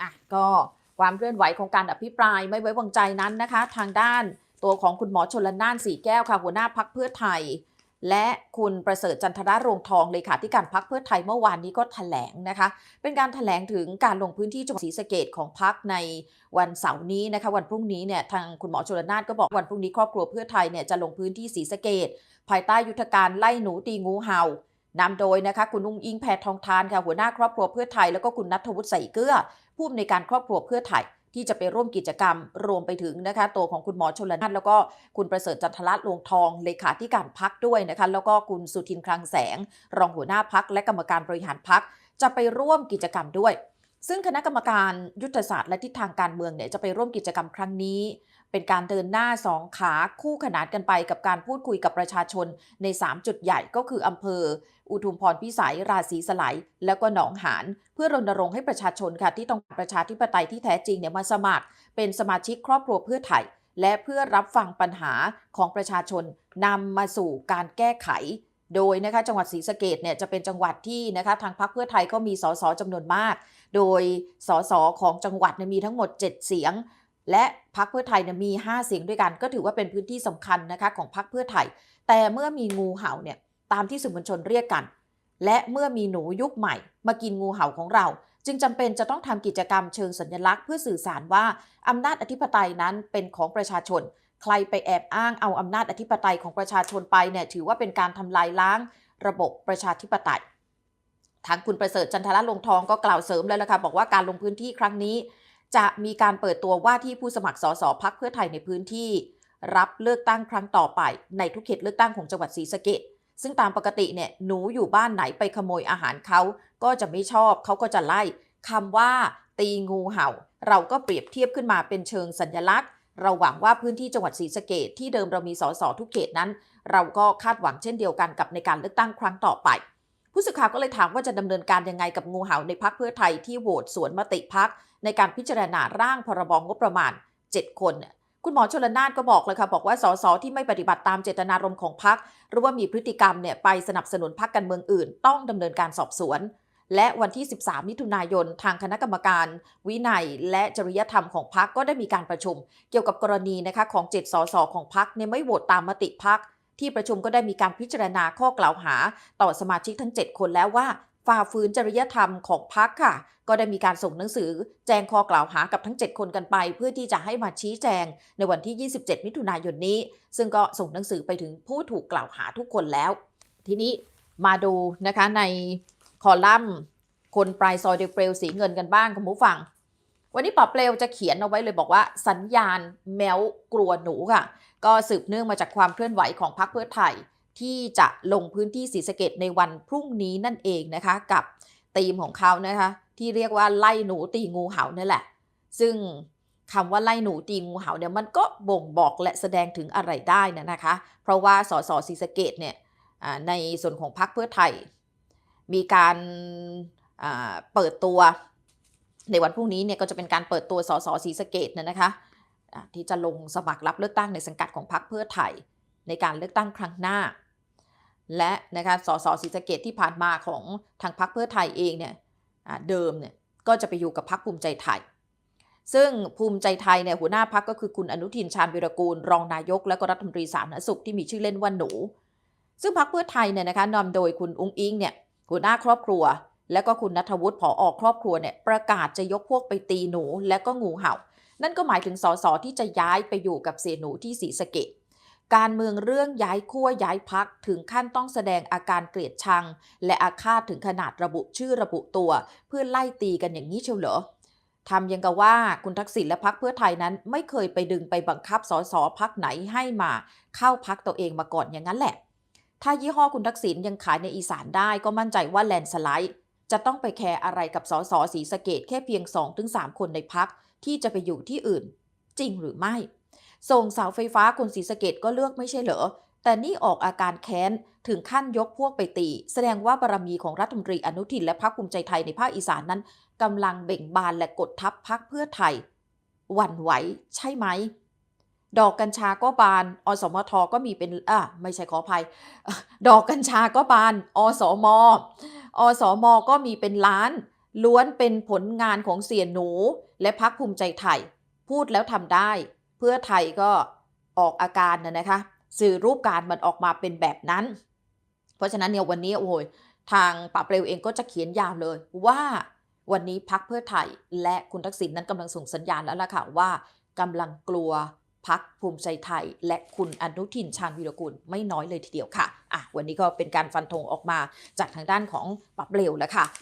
อะก็ความเคลื่อนไหวของการอภิปรายไม่ไว้วางใจนั้นนะคะ ทางด้านตัวของคุณหมอชนละนานสีแก้วค่ะหัวหน้าพักเพื่อไทย และคุณประเสริฐจันทรารวงทองเลขาธิการพักเพื่อไทยเมื่อวานนี้ก็แถลงนะคะ เป็นการแถลงถึงการลงพื้นที่จังหวัดศรีสะเกดของพักในวันเสาร์นี้นะคะ วันพรุ่งนี้เนี่ยทางคุณหมอชนลนานก็บอกวันพรุ่งนี้ครอบครัวเพื่อไทยเนี่ยจะลงพื้นที่ศรีสะเกดภายใต้ยุทธการไล่หนูตีงูเห่านำโดยนะคะคุณอุ้งอิงแพทองทานค่ะหัวหน้าครอบครัวเพื่อไทยแล้วก็คุณนัทวุฒิใส่เกลือ ผู้อำนวยการครอบครัวเพื่อไทยที่จะไปร่วมกิจกรรมรวมไปถึงนะคะ ตัวของคุณหมอชลนานแล้วก็คุณประเสริฐจันทรัตน์ลวงทองเลขาธิการพักด้วยนะคะ แล้วก็คุณสุทินคลังแสง รองหัวหน้าพักและกรรมการบริหารพักจะไปร่วมกิจกรรมด้วย ซึ่งคณะกรรมการยุทธศาสตร์และทิศทางการเมืองเนี่ยจะไปร่วมกิจกรรมครั้งนี้ เป็นการเดินหน้าสองขาคู่ขนานกันไปกับการพูดคุยกับประชาชนใน 3 จุดใหญ่ก็คืออำเภอ อุทุมพรพิสัย ราศีสไลยแล้วก็หนองหานเพื่อรณรงค์ให้ประชาชนค่ะที่ต้องการประชาธิปไตยที่แท้จริงเนี่ยมาสมัคร เป็นสมาชิกครอบครัวเพื่อไทย และเพื่อรับฟังปัญหาของประชาชนนำมาสู่การแก้ไขโดยนะคะจังหวัดศรีสะเกดเนี่ยจะเป็นจังหวัดที่นะคะทางพรรคเพื่อไทยก็มีสสจำนวนมาก โดยสสของจังหวัดมีทั้งหมด 7 เสียง และพรรคเพื่อไทยเนี่ยมี 5 เสียงด้วยกัน ก็ถือว่าเป็นพื้นที่สำคัญนะคะของพรรคเพื่อไทย แต่เมื่อมีงูเห่าเนี่ยตามที่สื่อมวลชนเรียกกัน และเมื่อมีหนูยุคใหม่ มากินงูเห่าของเรา จึงจำเป็นจะต้องทำกิจกรรมเชิงสัญลักษณ์เพื่อสื่อสารว่าอำนาจอธิปไตยนั้นเป็นของประชาชน ใครไปแอบอ้างเอาอำนาจอธิปไตยของประชาชนไปเนี่ยถือว่าเป็นการทำลายล้าง ระบบประชาธิปไตยทางคุณประเสริฐจันทรลงทองก็กล่าวเสริมแล้วละค่ะบอกว่าการลงพื้นที่ครั้งนี้ จะมีการเปิดตัวว่าที่ผู้สมัครสสพักเพื่อไทยในพื้นที่ รับเลือกตั้งครั้งต่อไป ในทุกเขตเลือกตั้งของจังหวัดศรีสะเกดซึ่งตามปกติเนี่ยหนูอยู่บ้านไหนไปขโมยอาหารเขาก็จะไม่ชอบเขาก็จะไล่คำว่า ตีงูเห่า เราก็เปรียบเทียบขึ้นมาเป็นเชิงสัญลักษณ์ เราหวังว่าพื้นที่จังหวัดศรีสะเกดที่เดิมเรามีสสทุกเขตนั้น เราก็คาดหวังเช่นเดียวกันกับในการเลือกตั้งครั้งต่อไป ผู้สื่อข่าวก็เลยถามว่าจะดำเนินการยังไงกับงูเห่าในพักเพื่อไทยที่โหวตสวนมติพักในการพิจารณาร่างพรบงบประมาณ 7 คนคุณหมอชลนานก็บอกเลยค่ะ บอกว่าสสที่ไม่ปฏิบัติตามเจตนารมณ์ของพักหรือว่ามีพฤติกรรมเนี่ยไปสนับสนุนพักการเมืองอื่น ต้องดำเนินการสอบสวน และวันที่ 13 มิถุนายน ทางคณะกรรมการ วินัย และจริยธรรมของพักก็ได้มีการประชุม เกี่ยวกับกรณีนะคะของ7สสของพักเนี่ยไม่โหวตตามมติพัก ที่ประชุมก็ได้มีการพิจารณาข้อกล่าวหา ต่อสมาชิกทั้ง 7 คนแล้วว่าฝ่าฝืนจริยธรรมของพักค่ะ ก็ได้มีการส่งหนังสือ แจ้งข้อกล่าวหากับทั้ง 7 คนกันไป เพื่อที่จะให้มาชี้แจงในวันที่ 27 มิถุนายนนี้ ซึ่งก็ส่งหนังสือไปถึงผู้ถูกกล่าวหาทุกคนแล้ว ทีนี้มาดูนะคะในคอลัมน์ คนปลายซอยเดเปลวสีเงินกันบ้างคุณผู้ฟัง วันนี้ป๋าเปลวจะเขียนเอาไว้เลยบอกว่าสัญญาณแมวกลัวหนูค่ะ ก็สืบเนื่องมาจากความเคลื่อนไหวของพรรคเพื่อไทย ที่จะลงพื้นที่ศรีสะเกดในวันพรุ่งนี้นั่นเองนะคะ กับธีมของเขานะคะ ที่เรียกว่าไล่หนูตีงูเห่านั่นแหละ ซึ่งคำว่าไล่หนูตีงูเห่าเนี่ยมันก็บ่งบอกและแสดงถึงอะไรได้นะนะคะ เพราะว่าสสศรีสะเกดเนี่ยในส่วนของพรรคเพื่อไทย มีการเปิดตัว ในวันพรุ่งนี้เนี่ยก็จะเป็นการเปิดตัวสสศรีสะเกดนะนะคะที่จะลงสมัครรับเลือกตั้งในสังกัดของพรรคเพื่อไทยในการเลือกตั้งครั้งหน้า และนะคะสสศรีสะเกดที่ผ่านมาของทางพรรคเพื่อไทยเองเนี่ยเดิมเนี่ยก็จะไปอยู่กับพรรคภูมิใจไทย ซึ่งภูมิใจไทยเนี่ยหัวหน้าพรรคก็คือคุณอนุทินชาญวิรกูล รองนายก และก็รัฐมนตรีสาธารณสุขที่มีชื่อเล่นว่าหนู ซึ่งพรรคเพื่อไทยเนี่ยนะคะนำโดยคุณอุ้งอิงเนี่ยหัวหน้าครอบครัว และก็คุณนัทวุฒิผออครอบครัวเนี่ยประกาศจะยกพวกไปตีหนูและก็งูเห่า นั่นก็หมายถึงสสที่จะย้ายไปอยู่กับเสียหนูที่ศรีสะเกดการเมืองเรื่องย้ายขั้วย้ายพักถึงขั้นต้องแสดงอาการเกลียดชัง และอาฆาตถึงขนาดระบุชื่อระบุตัว เพื่อไล่ตีกันอย่างนี้เชียวเหรอทำยังกับว่าคุณทักษิณและพักเพื่อไทยนั้น ไม่เคยไปดึงไปบังคับสสพักไหนให้มา เข้าพักตัวเองมาก่อนอย่างนั้นแหละ ถ้ายี่ห้อคุณทักษิณยังขายในอีสานได้ก็มั่นใจว่าแลนสไลด์ จะต้องไปแคร์อะไรกับสสสีสะเกดแค่เพียง 2-3 คนในพักที่จะไปอยู่ที่อื่น จริงหรือไม่ ส่งเสาไฟฟ้าคนสีสะเกดก็เลือกไม่ใช่เหรอ แต่นี่ออกอาการแค้น ถึงขั้นยกพวกไปตี แสดงว่าบารมีของรัฐมนตรีอนุทินและพรรคภูมิใจไทยในภาคอีสานนั้นกำลังเบ่งบานและกดทับพรรคเพื่อไทยหวั่นไหวใช่ไหม ดอกกัญชาก็บาน อสมทก็มีเป็นอะไม่ใช่ขออภัย ดอกกัญชาก็บาน อสม อสมก็มีเป็นล้าน ล้วนเป็นผลงานของเสียหนู และพักภูมิใจไทย พูดแล้วทำได้ เพื่อไทยก็ออกอาการนะนะคะ สื่อรูปการมันออกมาเป็นแบบนั้น เพราะฉะนั้นเนี่ยวันนี้โอ้ยทางปราเปลวเองก็จะเขียนยาวเลยว่าวันนี้พักเพื่อไทย และคุณทักษิณนั้นกำลังส่งสัญญาณแล้วล่ะค่ะว่ากำลังกลัว พักภูมิใจไทย และคุณอนุทินชาญวีรกุลไม่น้อยเลยทีเดียวค่ะอะ วันนี้ก็เป็นการฟันธงออกมาจากทางด้านของปับเปลวแล้วค่ะ